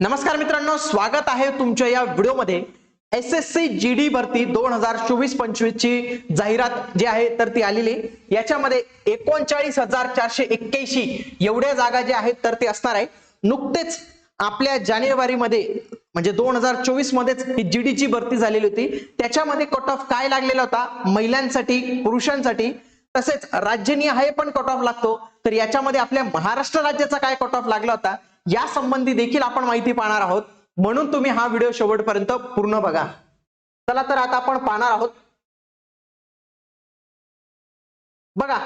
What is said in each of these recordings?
नमस्कार मित्रांनो स्वागत आहे तुमच्या या व्हिडिओमध्ये. S S C G D भरती दोन हजार चोवीस पंचवीस ची जाहिरात जी आहे तर ती आलेली याच्यामध्ये एकोणचाळीस हजार चारशे एक्क्याऐंशी एवढ्या जागा ज्या आहेत तर ते असणार आहे. नुकतेच आपल्या जानेवारीमध्ये म्हणजे दोन हजार चोवीस मध्येच ही जी ची भरती झालेली होती. त्याच्यामध्ये कट ऑफ काय लागलेला होता? महिलांसाठी पुरुषांसाठी तसेच राज्यनिहाय पण कट ऑफ लागतो. तर याच्यामध्ये आपल्या महाराष्ट्र राज्याचा काय कट ऑफ लागला होता? या संबंधी देखील आपण माहिती पाहणार आहोत. म्हणून तुम्ही हा व्हिडिओ शेवटपर्यंत पूर्ण बघा. चला तर आता आपण पाहणार आहोत. बघा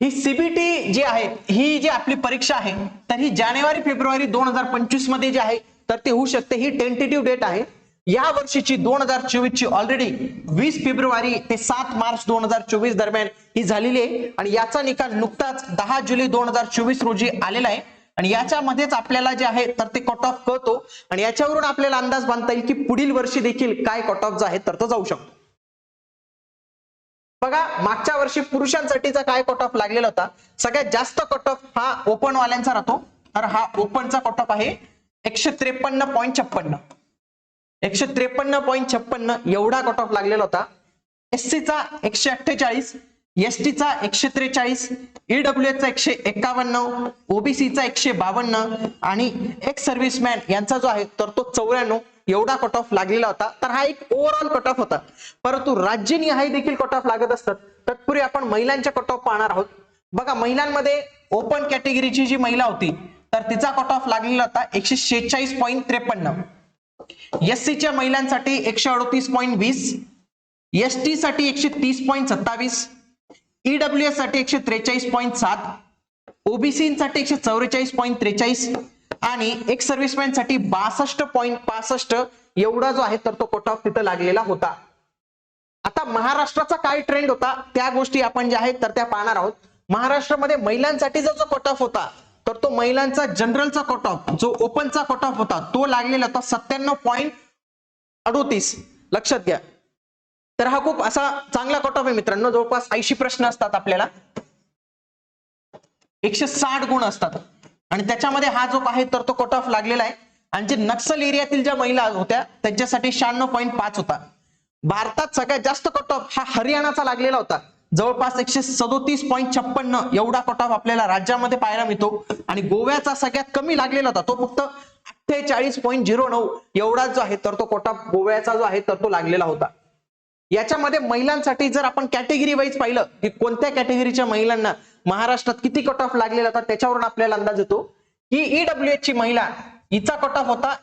ही सीबीटी जी आहे ही जी आपली परीक्षा आहे तर ही जानेवारी फेब्रुवारी दोन हजार पंचवीसमध्ये जी आहे तर ते होऊ शकते. ही टेंटेटिव्ह डेट आहे. या वर्षीची दोन हजार चोवीस ची ऑलरेडी वीस फेब्रुवारी ते सात मार्च दोन हजार चोवीस दरम्यान ही झालेली आहे. आणि याचा निकाल नुकताच दहा जुलै दोन हजार चोवीस रोजी आलेला आहे. आणि याच्यामध्येच आपल्याला जे आहे तर ते कट ऑफ कळतो. आणि याच्यावरून आपल्याला अंदाज बांधता येईल की पुढील वर्षी देखील काय कट ऑफ जो आहे तर तो जाऊ शकतो. बघा मागच्या वर्षी पुरुषांसाठीचा काय कट ऑफ लागलेला होता? सगळ्यात जास्त कट ऑफ हा ओपन वाल्यांचा राहतो. तर हा ओपनचा कट ऑफ आहे एकशे त्रेपन्न पॉईंट छप्पन्न. एकशे त्रेपन्न पॉईंट छप्पन्न एवढा कट ऑफ लागलेला होता. एससी चा एकशे अठ्ठेचाळीस एस एकशे त्रेचाळीस ईडब्ल्यू चा एकशे एकावन्न ओबीसीचा एकशे बावन्न आणि एक्स सर्व्हिसमॅन यांचा जो आहे तर तो चौऱ्याण्णव. एवढा कट ऑफ लागलेला होता. तर हा एक ओव्हरऑल कट ऑफ होता. परंतु राज्यनिहाय देखील कट ऑफ लागत असतात तत्पूर्वी आपण महिलांच्या कट ऑफ पाहणार आहोत. बघा महिलांमध्ये ओपन कॅटेगरीची जी महिला होती तर तिचा कट ऑफ लागलेला होता एकशे शेहेचाळीस पॉईंट त्रेपन्न. एससीच्या महिलांसाठी एकशे अडतीस पॉईंट वीस एस टी साठी एकशे तीस पॉईंट सत्तावीस ईडब्ल्यू एससाठी एकशे त्रेचाळीस पॉईंट सात ओबीसीसाठी एकशे चौवेचाळीस पॉईंट त्रेचाळीस आणि एक सर्व्हिसमॅनसाठी बासष्ट पॉईंट पासष्ट एवढा जो आहे तर तो कट ऑफ तिथं लागलेला होता. आता महाराष्ट्राचा काय ट्रेंड होता त्या गोष्टी आपण ज्या आहेत तर त्या पाहणार आहोत. महाराष्ट्रामध्ये महिलांसाठी जो जो कट ऑफ होता तर तो महिलांचा जनरलचा कट ऑफ जो ओपनचा कट ऑफ होता तो लागलेला होता सत्त्याण्णव पॉईंट अडोतीस. लक्षात घ्या. तर हा खूप असा चांगला कट ऑफ आहे मित्रांनो. जवळपास ऐंशी प्रश्न असतात आपल्याला. एकशे साठ गुण असतात. आणि त्याच्यामध्ये हा जो आहे तर तो कट ऑफ लागलेला आहे. आणि जे नक्सल एरियातील ज्या महिला होत्या त्यांच्यासाठी शहाण्णव पॉईंट पाच होता. भारतात सगळ्यात जास्त कट ऑफ हा हरियाणाचा लागलेला होता. जवळपास एकशे सदोतीस पॉईंट छप्पन्न एवढा कट ऑफ आपल्याला राज्यामध्ये पाहायला मिळतो. आणि गोव्याचा सगळ्यात कमी लागलेला होता. तो फक्त अठ्ठेचाळीस पॉईंट झिरो नऊ एवढा जो आहे तर तो कट ऑफ गोव्याचा जो आहे तर तो लागलेला होता. याच्यामध्ये महिलांसाठी जर आपण कॅटेगरी वाईज पाहिलं की कोणत्या कॅटेगरीच्या महिलांना महाराष्ट्रात किती कट ऑफ लागलेला होता त्याच्यावरून आपल्याला अंदाज येतो की ईडब्ल्यू ची महिला हिचा कट ऑफ होता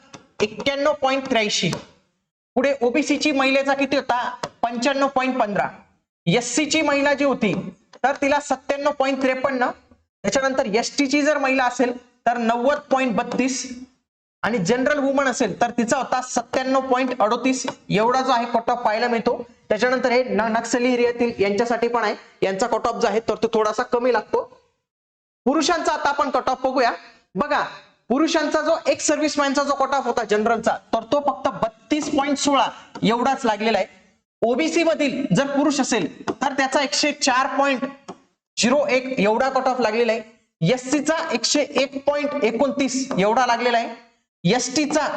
एक्क्याण्णव पॉईंट त्र्याऐंशी. पुढे ओबीसीची महिलेचा किती होता? पंच्याण्णव पॉईंट पंधरा. एससीची ची महिला जी होती तर तिला सत्त्याण्णव पॉईंट त्रेपन्न. त्याच्यानंतर एस ची जर महिला असेल तर नव्वद पॉईंट बत्तीस. आणि जनरल वुमन असेल तर तिचा होता सत्त्याण्णव पॉईंट अडोतीस एवढा जो आहे कट ऑफ पाहायला मिळतो. त्याच्यानंतर हे नक्सली एरियातील यांच्यासाठी पण आहे. यांचा कट ऑफ जो आहे तर तो थोडासा कमी लागतो. पुरुषांचा आता आपण कट ऑफ बघूया. बघा पुरुषांचा जो एक सर्व्हिसमॅनचा जो कट ऑफ होता जनरलचा तर तो फक्त बत्तीस पॉईंट सोळा एवढाच लागलेला आहे. ओबीसी मधील जर पुरुष असेल तर त्याचा एकशे चार पॉईंट झिरो एक एवढा कट ऑफ लागलेला आहे. एससीचा एकशे एक पॉईंट एकोणतीस एवढा लागलेला आहे. एस टीचा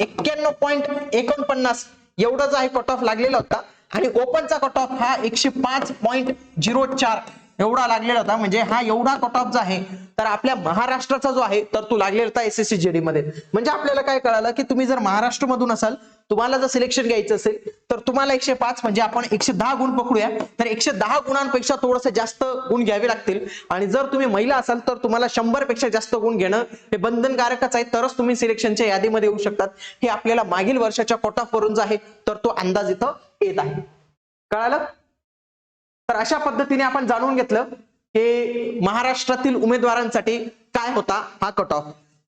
एक्क्याण्णव पॉईंट एकोणपन्नास एवढा जो आहे कट ऑफ लागलेला होता. आणि ओपनचा कट ऑफ हा एकशे पाच पॉईंट झिरो चार एवढा लागलेला होता. म्हणजे हा एवढा कट ऑफ जो आहे तर आपल्या महाराष्ट्राचा जो आहे तर तो लागलेला होता एस एस सी जेडी मध्ये. म्हणजे आपल्याला काय कळालं की तुम्ही जर महाराष्ट्रामधून असाल तुम्हाला जर सिलेक्शन घ्यायचं असेल तर तुम्हाला एकशे पाच म्हणजे आपण एकशे दहा गुण पकडूया. तर एकशे दहा गुणांपेक्षा थोडंसं जास्त गुण घ्यावे लागतील. आणि जर तुम्ही महिला असाल तर तुम्हाला शंभरपेक्षा जास्त गुण घेणं हे बंधनकारकच आहे. तरच तुम्ही सिलेक्शनच्या यादीमध्ये येऊ शकतात. हे आपल्याला मागील वर्षाच्या कोटा वरून जो आहे तर तो अंदाज इथं येत आहे. कळालं? तर अशा पद्धतीने आपण जाणून घेतलं हे महाराष्ट्रातील उमेदवारांसाठी काय होता हा कट ऑफ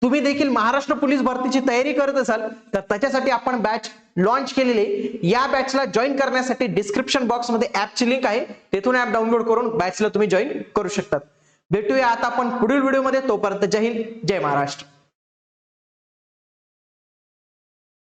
तुम्ही देखील महाराष्ट्र पोलीस भरतीची तयारी करत असाल तर त्याच्यासाठी आपण बॅच लॉन्च केलेली या बॅचला जॉईन करण्यासाठी डिस्क्रिप्शन बॉक्समध्ये ऍपची लिंक आहे. तेथून ऍप डाउनलोड करून बॅचला तुम्ही जॉईन करू शकतात. भेटूया आता आपण पुढील व्हिडिओमध्ये तोपर्यंत जय हिंद जय महाराष्ट्र.